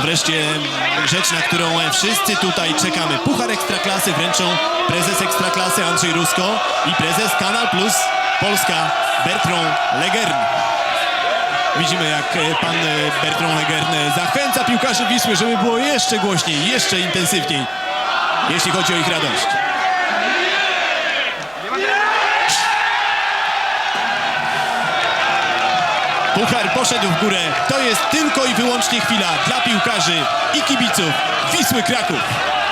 wreszcie rzecz, na którą wszyscy tutaj czekamy. Puchar Ekstraklasy wręczą prezes Ekstraklasy Andrzej Rusko i prezes Kanal Plus Polska Bertrand Legern. Widzimy jak e, pan e, Bertrand Legern e, zachęca piłkarzy Wisły, żeby było jeszcze głośniej, jeszcze intensywniej, jeśli chodzi o ich radość. Puchar poszedł w górę. To jest tylko i wyłącznie chwila dla piłkarzy i kibiców Wisły Kraków.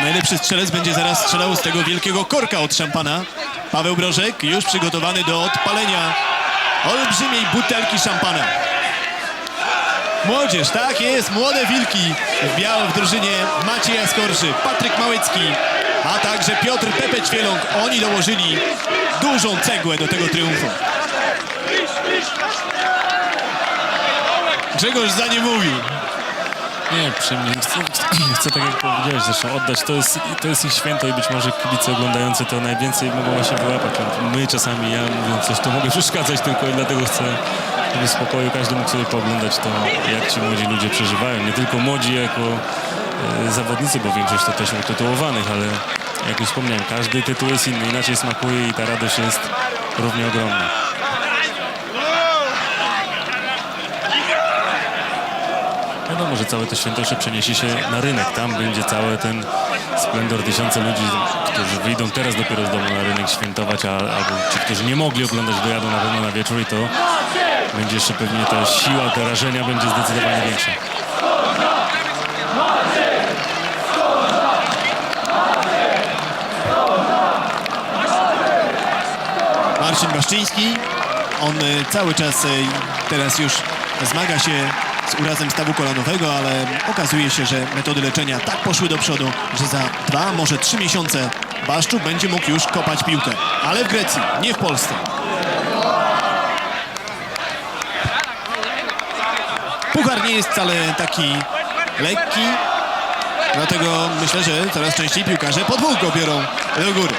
Najlepszy strzelec będzie zaraz strzelał z tego wielkiego korka od szampana. Paweł Brożek już przygotowany do odpalenia olbrzymiej butelki szampana. Młodzież, tak jest, młode wilki w białym w drużynie Maciej Jaskorszy, Patryk Małecki, a także Piotr Pepe Ćwieląg. Oni dołożyli dużą cegłę do tego triumfu. Grzegorz za nie mówi. Nie, przyjemnie. Chcę, chcę, tak jak powiedziałeś zresztą, oddać. To jest, to jest ich święto i być może kibice oglądający to najwięcej mogą właśnie wyłapać. My czasami, ja mówiąc coś, to mogę przeszkadzać tylko i dlatego chcę, żeby w spokoju każdy mógł sobie pooglądać to, jak ci młodzi ludzie przeżywają. Nie tylko młodzi jako e, zawodnicy, bo większość to też utytułowanych, ale jak już wspomniałem, każdy tytuł jest inny, inaczej smakuje i ta radość jest równie ogromna. Wiadomo, że całe to święto jeszcze przeniesie się na rynek. Tam będzie cały ten splendor. Tysiące ludzi, którzy wyjdą teraz dopiero z domu na rynek świętować, a, albo ci, którzy nie mogli oglądać, dojadą na pewno na wieczór i to będzie jeszcze pewnie ta siła garażenia będzie zdecydowanie większa. Marcin Baszczyński. On e, cały czas e, teraz już zmaga się z urazem stawu kolanowego, ale okazuje się, że metody leczenia tak poszły do przodu, że za dwa, może trzy miesiące Baszczuk będzie mógł już kopać piłkę. Ale w Grecji, nie w Polsce. Puchar nie jest wcale taki lekki, dlatego myślę, że coraz częściej piłkarze podwójnie go biorą do góry.